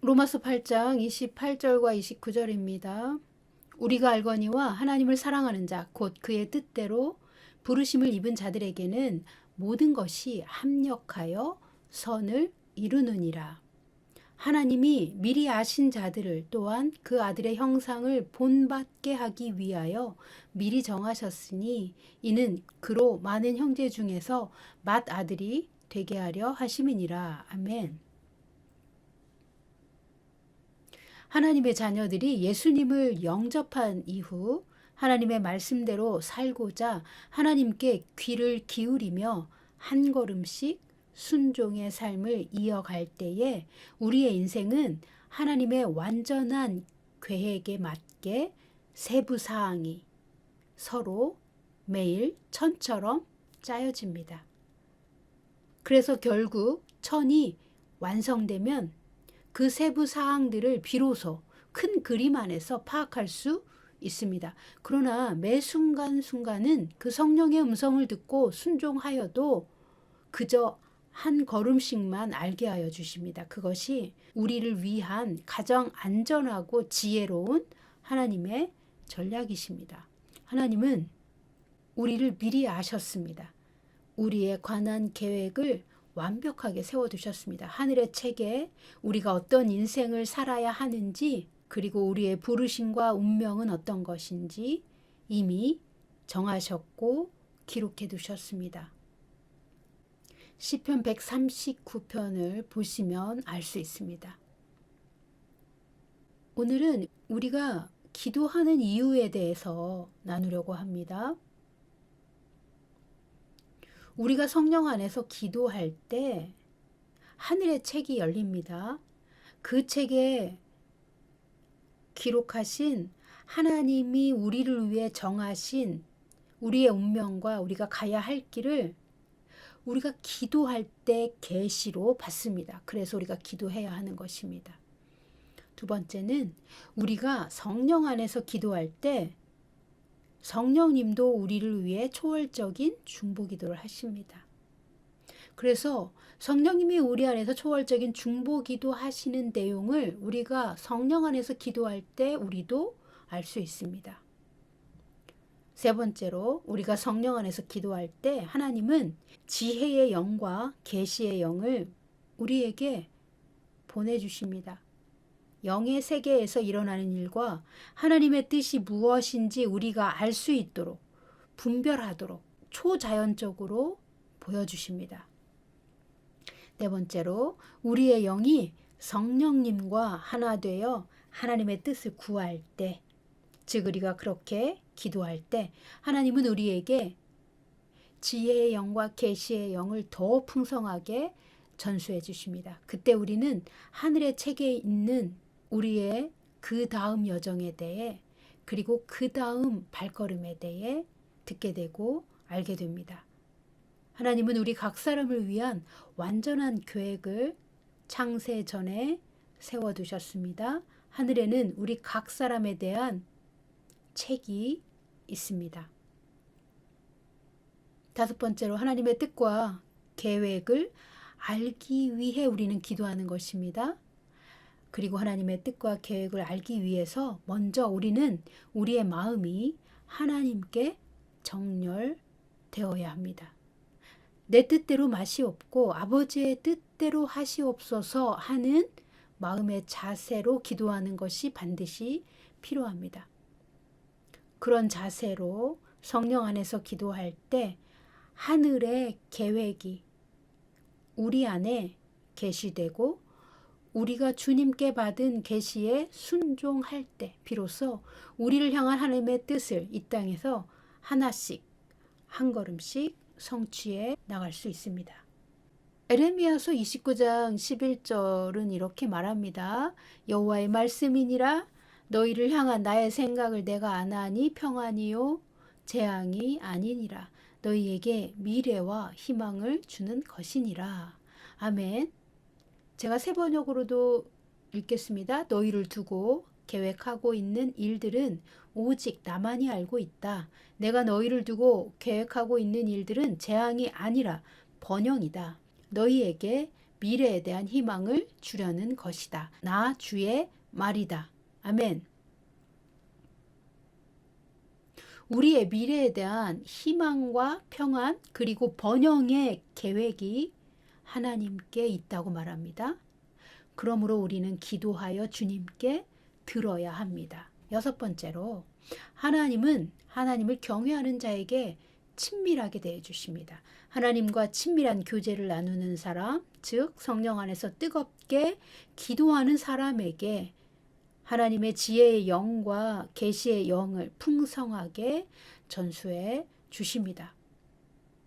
로마서 8장 28절과 29절입니다. 우리가 알거니와 하나님을 사랑하는 자 곧 그의 뜻대로 부르심을 입은 자들에게는 모든 것이 합력하여 선을 이루느니라. 하나님이 미리 아신 자들을 또한 그 아들의 형상을 본받게 하기 위하여 미리 정하셨으니 이는 그로 많은 형제 중에서 맏 아들이 되게 하려 하심이니라. 아멘. 하나님의 자녀들이 예수님을 영접한 이후 하나님의 말씀대로 살고자 하나님께 귀를 기울이며 한 걸음씩 순종의 삶을 이어갈 때에 우리의 인생은 하나님의 완전한 계획에 맞게 세부 사항이 서로 매일 천처럼 짜여집니다. 그래서 결국 천이 완성되면 그 세부 사항들을 비로소 큰 그림 안에서 파악할 수 있습니다. 그러나 매 순간순간은 그 성령의 음성을 듣고 순종하여도 그저 한 걸음씩만 알게 하여 주십니다. 그것이 우리를 위한 가장 안전하고 지혜로운 하나님의 전략이십니다. 하나님은 우리를 미리 아셨습니다. 우리에 관한 계획을 완벽하게 세워두셨습니다. 하늘의 책에 우리가 어떤 인생을 살아야 하는지 그리고 우리의 부르심과 운명은 어떤 것인지 이미 정하셨고 기록해 두셨습니다. 시편 139편을 보시면 알 수 있습니다. 오늘은 우리가 기도하는 이유에 대해서 나누려고 합니다. 우리가 성령 안에서 기도할 때 하늘의 책이 열립니다. 그 책에 기록하신 하나님이 우리를 위해 정하신 우리의 운명과 우리가 가야 할 길을 우리가 기도할 때 계시로 받습니다. 그래서 우리가 기도해야 하는 것입니다. 두 번째는 우리가 성령 안에서 기도할 때 성령님도 우리를 위해 초월적인 중보 기도를 하십니다. 그래서 성령님이 우리 안에서 초월적인 중보 기도 하시는 내용을 우리가 성령 안에서 기도할 때 우리도 알 수 있습니다. 세 번째로 우리가 성령 안에서 기도할 때 하나님은 지혜의 영과 계시의 영을 우리에게 보내 주십니다. 영의 세계에서 일어나는 일과 하나님의 뜻이 무엇인지 우리가 알 수 있도록 분별하도록 초자연적으로 보여주십니다. 네 번째로 우리의 영이 성령님과 하나 되어 하나님의 뜻을 구할 때, 즉 우리가 그렇게 기도할 때 하나님은 우리에게 지혜의 영과 계시의 영을 더 풍성하게 전수해 주십니다. 그때 우리는 하늘의 책에 있는 우리의 그 다음 여정에 대해 그리고 그 다음 발걸음에 대해 듣게 되고 알게 됩니다. 하나님은 우리 각 사람을 위한 완전한 계획을 창세 전에 세워두셨습니다. 하늘에는 우리 각 사람에 대한 책이 있습니다. 다섯 번째로 하나님의 뜻과 계획을 알기 위해 우리는 기도하는 것입니다. 그리고 하나님의 뜻과 계획을 알기 위해서 먼저 우리는 우리의 마음이 하나님께 정렬되어야 합니다. 내 뜻대로 맛이 없고 아버지의 뜻대로 하시옵소서 하는 마음의 자세로 기도하는 것이 반드시 필요합니다. 그런 자세로 성령 안에서 기도할 때 하늘의 계획이 우리 안에 계시되고 우리가 주님께 받은 계시에 순종할 때 비로소 우리를 향한 하나님의 뜻을 이 땅에서 하나씩 한 걸음씩 성취해 나갈 수 있습니다. 에레미야서 29장 11절은 이렇게 말합니다. 여호와의 말씀이니라 너희를 향한 나의 생각을 내가 아나니 평안이요 재앙이 아니니라 너희에게 미래와 희망을 주는 것이니라. 아멘. 제가 세 번역으로도 읽겠습니다. 너희를 두고 계획하고 있는 일들은 오직 나만이 알고 있다. 내가 너희를 두고 계획하고 있는 일들은 재앙이 아니라 번영이다. 너희에게 미래에 대한 희망을 주려는 것이다. 나 주의 말이다. 아멘. 우리의 미래에 대한 희망과 평안 그리고 번영의 계획이 하나님께 있다고 말합니다. 그러므로 우리는 기도하여 주님께 들어야 합니다. 여섯 번째로 하나님은 하나님을 경외하는 자에게 친밀하게 대해 주십니다. 하나님과 친밀한 교제를 나누는 사람, 즉 성령 안에서 뜨겁게 기도하는 사람에게 하나님의 지혜의 영과 계시의 영을 풍성하게 전수해 주십니다.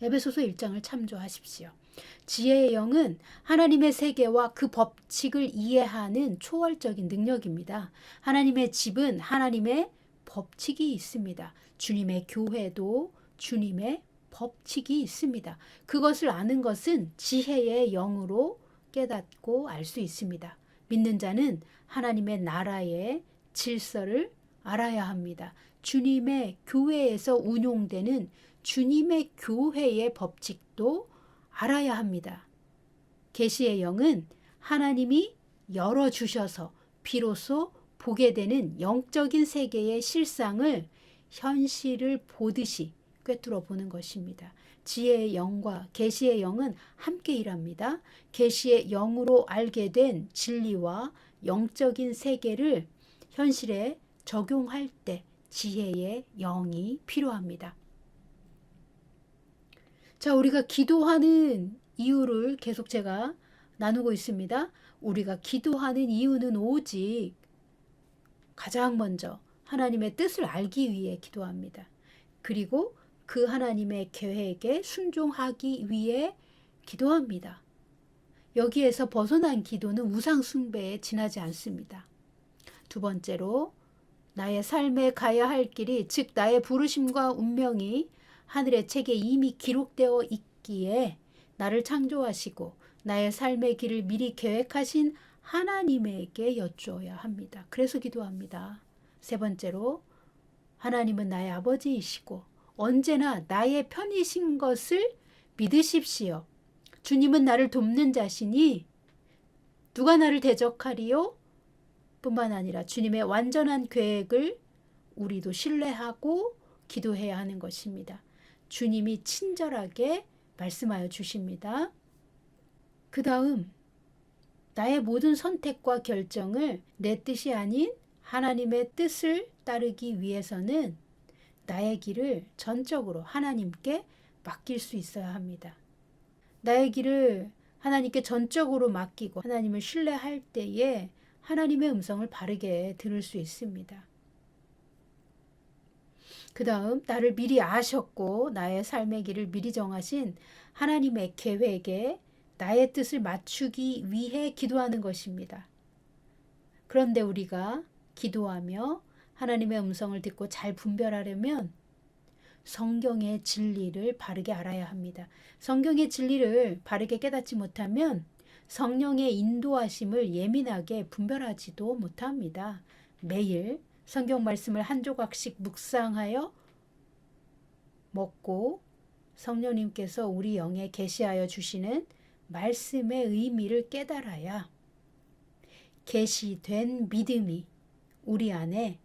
에베소서 1장을 참조하십시오. 지혜의 영은 하나님의 세계와 그 법칙을 이해하는 초월적인 능력입니다. 하나님의 집은 하나님의 법칙이 있습니다. 주님의 교회도 주님의 법칙이 있습니다. 그것을 아는 것은 지혜의 영으로 깨닫고 알 수 있습니다. 믿는 자는 하나님의 나라의 질서를 알아야 합니다. 주님의 교회에서 운용되는 주님의 교회의 법칙도 알아야 합니다. 계시의 영은 하나님이 열어 주셔서 비로소 보게 되는 영적인 세계의 실상을 현실을 보듯이 꿰뚫어 보는 것입니다. 지혜의 영과 계시의 영은 함께 일합니다. 계시의 영으로 알게 된 진리와 영적인 세계를 현실에 적용할 때 지혜의 영이 필요합니다. 자, 우리가 기도하는 이유를 계속 제가 나누고 있습니다. 우리가 기도하는 이유는 오직 가장 먼저 하나님의 뜻을 알기 위해 기도합니다. 그리고 그 하나님의 계획에 순종하기 위해 기도합니다. 여기에서 벗어난 기도는 우상숭배에 지나지 않습니다. 두 번째로 나의 삶에 가야 할 길이 즉 나의 부르심과 운명이 하늘의 책에 이미 기록되어 있기에 나를 창조하시고 나의 삶의 길을 미리 계획하신 하나님에게 여쭈어야 합니다. 그래서 기도합니다. 세 번째로 하나님은 나의 아버지이시고 언제나 나의 편이신 것을 믿으십시오. 주님은 나를 돕는 자시니 누가 나를 대적하리요? 뿐만 아니라 주님의 완전한 계획을 우리도 신뢰하고 기도해야 하는 것입니다. 주님이 친절하게 말씀하여 주십니다. 그 다음, 나의 모든 선택과 결정을 내 뜻이 아닌 하나님의 뜻을 따르기 위해서는 나의 길을 전적으로 하나님께 맡길 수 있어야 합니다. 나의 길을 하나님께 전적으로 맡기고 하나님을 신뢰할 때에 하나님의 음성을 바르게 들을 수 있습니다. 그 다음, 나를 미리 아셨고 나의 삶의 길을 미리 정하신 하나님의 계획에 나의 뜻을 맞추기 위해 기도하는 것입니다. 그런데 우리가 기도하며 하나님의 음성을 듣고 잘 분별하려면 성경의 진리를 바르게 알아야 합니다. 성경의 진리를 바르게 깨닫지 못하면 성령의 인도하심을 예민하게 분별하지도 못합니다. 매일 성경 말씀을 한 조각씩 묵상하여 먹고 성령님께서 우리 영에 계시하여 주시는 말씀의 의미를 깨달아야 계시된 믿음이 우리 안에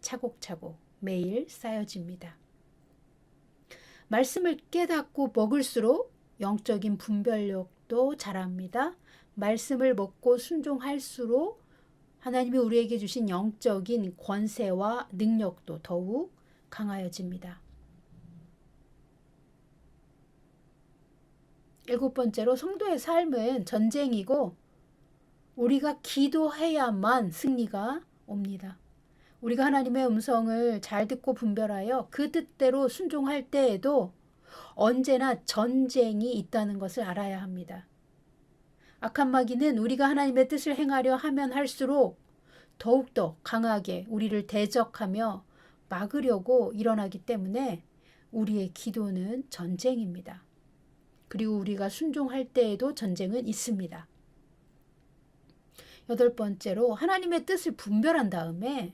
차곡차곡 매일 쌓여집니다. 말씀을 깨닫고 먹을수록 영적인 분별력도 자랍니다. 말씀을 먹고 순종할수록 하나님이 우리에게 주신 영적인 권세와 능력도 더욱 강하여집니다. 일곱 번째로 성도의 삶은 전쟁이고 우리가 기도해야만 승리가 옵니다. 우리가 하나님의 음성을 잘 듣고 분별하여 그 뜻대로 순종할 때에도 언제나 전쟁이 있다는 것을 알아야 합니다. 악한 마귀는 우리가 하나님의 뜻을 행하려 하면 할수록 더욱더 강하게 우리를 대적하며 막으려고 일어나기 때문에 우리의 기도는 전쟁입니다. 그리고 우리가 순종할 때에도 전쟁은 있습니다. 여덟 번째로 하나님의 뜻을 분별한 다음에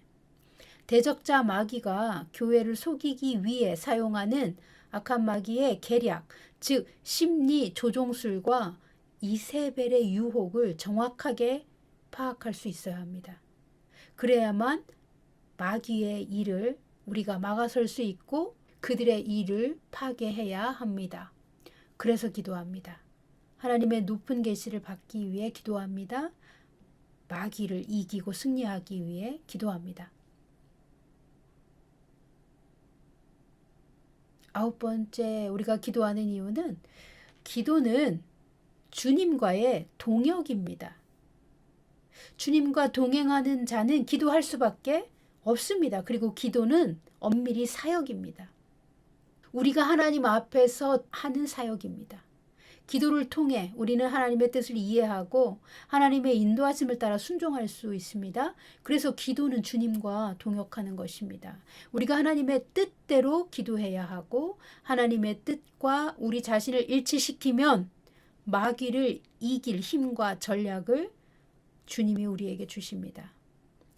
대적자 마귀가 교회를 속이기 위해 사용하는 악한 마귀의 계략, 즉 심리 조종술과 이세벨의 유혹을 정확하게 파악할 수 있어야 합니다. 그래야만 마귀의 일을 우리가 막아설 수 있고 그들의 일을 파괴해야 합니다. 그래서 기도합니다. 하나님의 높은 계시를 받기 위해 기도합니다. 마귀를 이기고 승리하기 위해 기도합니다. 아홉 번째 우리가 기도하는 이유는 기도는 주님과의 동역입니다. 주님과 동행하는 자는 기도할 수밖에 없습니다. 그리고 기도는 엄밀히 사역입니다. 우리가 하나님 앞에서 하는 사역입니다. 기도를 통해 우리는 하나님의 뜻을 이해하고 하나님의 인도하심을 따라 순종할 수 있습니다. 그래서 기도는 주님과 동역하는 것입니다. 우리가 하나님의 뜻대로 기도해야 하고 하나님의 뜻과 우리 자신을 일치시키면 마귀를 이길 힘과 전략을 주님이 우리에게 주십니다.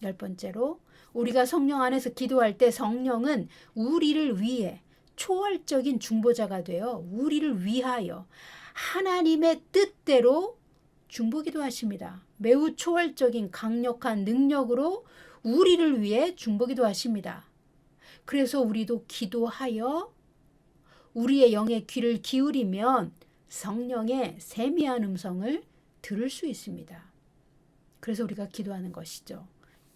열 번째로 우리가 성령 안에서 기도할 때 성령은 우리를 위해 초월적인 중보자가 되어 우리를 위하여 하나님의 뜻대로 중보기도 하십니다. 매우 초월적인 강력한 능력으로 우리를 위해 중보기도 하십니다. 그래서 우리도 기도하여 우리의 영의 귀를 기울이면 성령의 세미한 음성을 들을 수 있습니다. 그래서 우리가 기도하는 것이죠.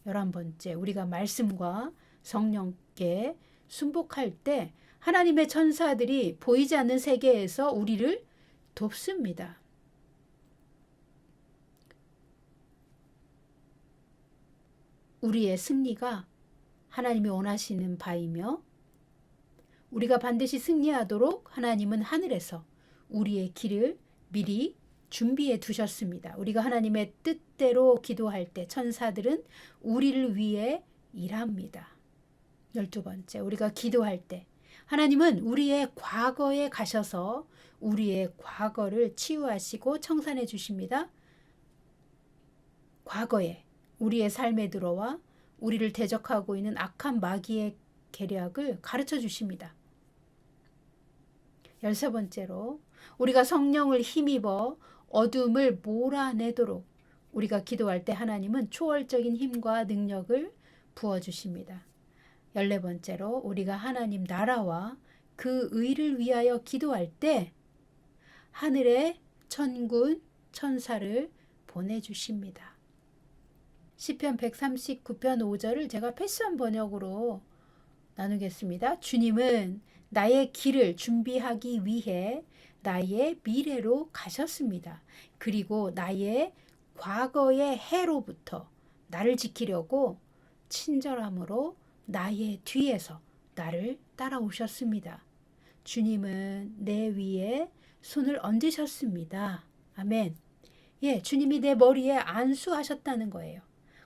열한 번째, 우리가 말씀과 성령께 순복할 때 하나님의 천사들이 보이지 않는 세계에서 우리를 돕습니다. 우리의 승리가 하나님이 원하시는 바이며 우리가 반드시 승리하도록 하나님은 하늘에서 우리의 길을 미리 준비해 두셨습니다. 우리가 하나님의 뜻대로 기도할 때 천사들은 우리를 위해 일합니다. 열두 번째, 우리가 기도할 때 하나님은 우리의 과거에 가셔서 우리의 과거를 치유하시고 청산해 주십니다. 과거에 우리의 삶에 들어와 우리를 대적하고 있는 악한 마귀의 계략을 가르쳐 주십니다. 열세 번째로 우리가 성령을 힘입어 어둠을 몰아내도록 우리가 기도할 때 하나님은 초월적인 힘과 능력을 부어 주십니다. 열네 번째로 우리가 하나님 나라와 그 의를 위하여 기도할 때 하늘에 천군 천사를 보내주십니다. 시편 139편 5절을 제가 패션 번역으로 나누겠습니다. 주님은 나의 길을 준비하기 위해 나의 미래로 가셨습니다. 그리고 나의 과거의 해로부터 나를 지키려고 친절함으로 나의 뒤에서 나를 따라오셨습니다. 주님은 내 위에 손을 얹으셨습니다. 아멘. 예, 주님이 내 머리에 안수하셨다는 거예요.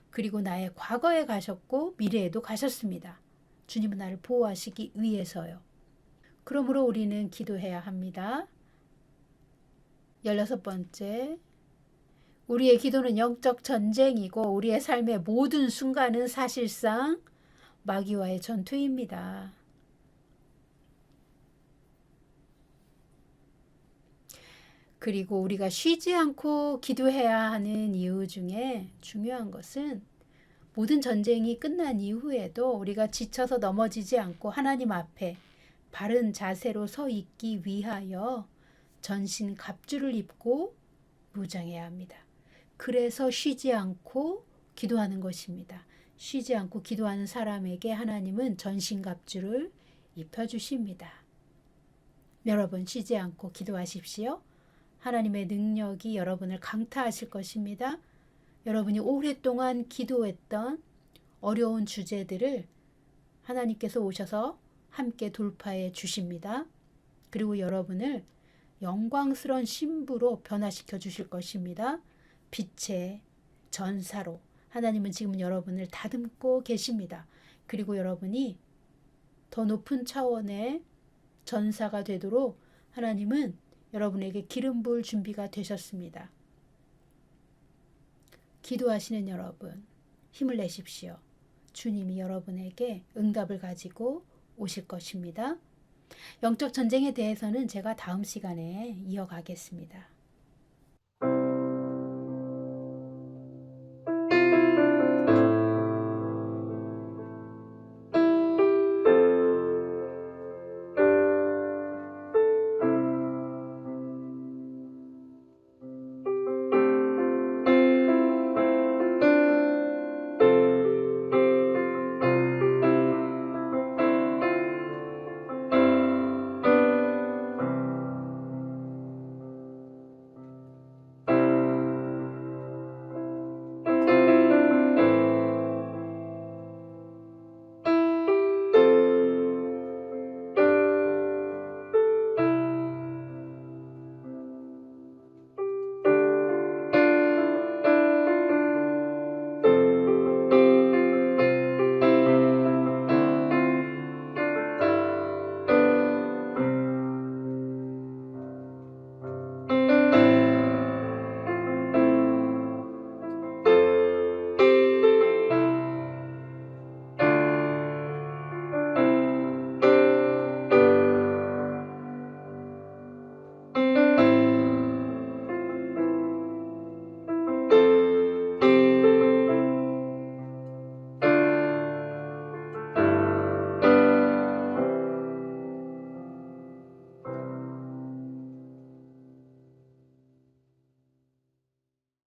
그리고 나의 과거에 가셨고 미래에도 가셨습니다. 주님은 나를 보호하시기 위해서요. 그러므로 우리는 기도해야 합니다. 열여섯 번째, 우리의 기도는 영적 전쟁이고 우리의 삶의 모든 순간은 사실상 마귀와의 전투입니다. 그리고 우리가 쉬지 않고 기도해야 하는 이유 중에 중요한 것은 모든 전쟁이 끝난 이후에도 우리가 지쳐서 넘어지지 않고 하나님 앞에 바른 자세로 서 있기 위하여 전신 갑주를 입고 무장해야 합니다. 그래서 쉬지 않고 기도하는 것입니다. 쉬지 않고 기도하는 사람에게 하나님은 전신 갑주를 입혀 주십니다. 여러분 쉬지 않고 기도하십시오. 하나님의 능력이 여러분을 강타하실 것입니다. 여러분이 오랫동안 기도했던 어려운 주제들을 하나님께서 오셔서 함께 돌파해 주십니다. 그리고 여러분을 영광스러운 신부로 변화시켜 주실 것입니다. 빛의 전사로 하나님은 지금 여러분을 다듬고 계십니다. 그리고 여러분이 더 높은 차원의 전사가 되도록 하나님은 여러분에게 기름 부을 준비가 되셨습니다. 기도하시는 여러분, 힘을 내십시오. 주님이 여러분에게 응답을 가지고 오실 것입니다. 영적 전쟁에 대해서는 제가 다음 시간에 이어가겠습니다.